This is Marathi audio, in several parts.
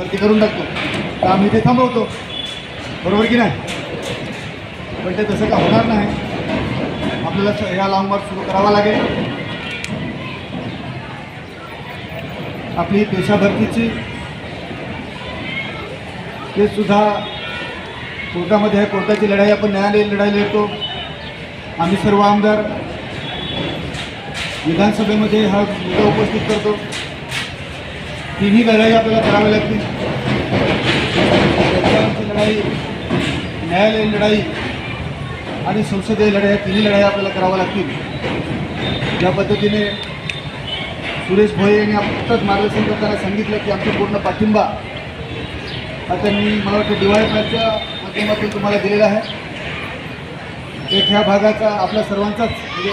भरती करून टाकतो. तर आम्ही ते थांबवतो. बरोबर की नाही? पण ते तसं का होणार नाही. आपल्याला ह्या लॉंग मार्च सुरू करावा लागेल. आपली देशाभरतीची ते सुद्धा कोर्टामध्ये आहे. कोर्टाची लढाई आपण न्यायालयीन लढाई येतो. आम्ही सर्व आमदार विधानसभेमध्ये हा मुद्दा उपस्थित करतो. तिन्ही लढाई आपल्याला करावी लागतील शेतकऱ्यांची लढाई न्यायालयीन लढाई आणि संसदीय लढाई या तिन्ही लढाई आपल्याला कराव्या लागतील. ज्या पद्धतीने सुरेश भोये यांनी आत्ताच मार्गदर्शन करताना सांगितलं की आमचा पूर्ण पाठिंबा हा त्यांनी मला वाटतं दिवाळी माध्यमातून तुम्हाला दिलेला आहे. एक ह्या भागाचा आपल्या सर्वांचाच म्हणजे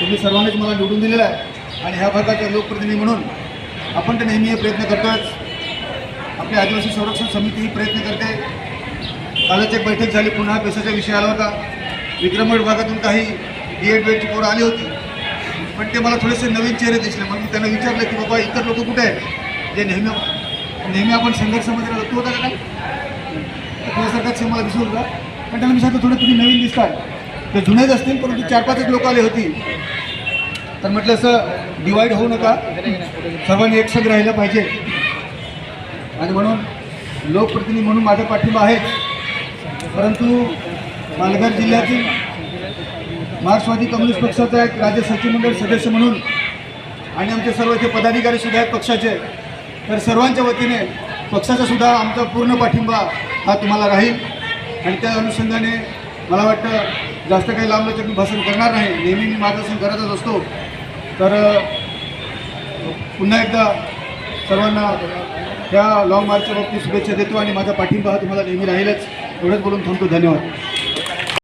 तुम्ही सर्वांनीच मला निवडून दिलेला आहे. आणि ह्या भागाचा लोकप्रतिनिधी म्हणून आपण तर नेहमी हे प्रयत्न करतोच आपली आदिवासी संरक्षण समिती ही प्रयत्न करते. कालच एक बैठक झाली पुन्हा पेशाचा विषय आला होता. विक्रमगड भागातून काही डी एड बेडची पोरं आली होती. पण ते मला थोडेसे नवीन चेहरे दिसले. म्हणून मी त्यांना विचारलं की बाबा इतर लोक कुठे आहेत? जे नेहमी नेहमी आपण संघर्षामध्ये राहतो. होता का काय? तुझ्यासारखाच सेम मला दिसून होता पण त्यांना मी सांगतो थोडं तुम्ही नवीन दिसताय. ते जुनेच असतील परंतु चार पाचच लोक आले होती. तर म्हटलं असं डिवाईड होऊ नका. सर्वांनी एकसंग राहिलं पाहिजे. आणि म्हणून लोकप्रतिनिधी म्हणून माझा पाठिंबा आहे परंतु पालघर जिल्ह्यातील मार्क्सवादी कम्युनिस्ट पक्षाचा एक राज्य सचिवमंडळ सदस्य म्हणून आणि आमचे सर्व इथे पदाधिकारी सुद्धा आहेत पक्षाचे तर सर्वांच्या वतीने पक्षाचा सुद्धा आमचा पूर्ण पाठिंबा हा तुम्हाला राहील. आणि त्या अनुषंगाने मला वाटतं जास्त काही लांबलचक मी भाषण करणार नाही. नेहमी मी मार्गदर्शन करतच असतो. तर पुन्हा एकदा सर्वांना त्या लॉंग मार्चच्या बाबतीत शुभेच्छा देतो आणि माझा पाठिंबा हा तुम्हाला नेहमी राहीलच. एवढंच बोलून थांबतो. धन्यवाद.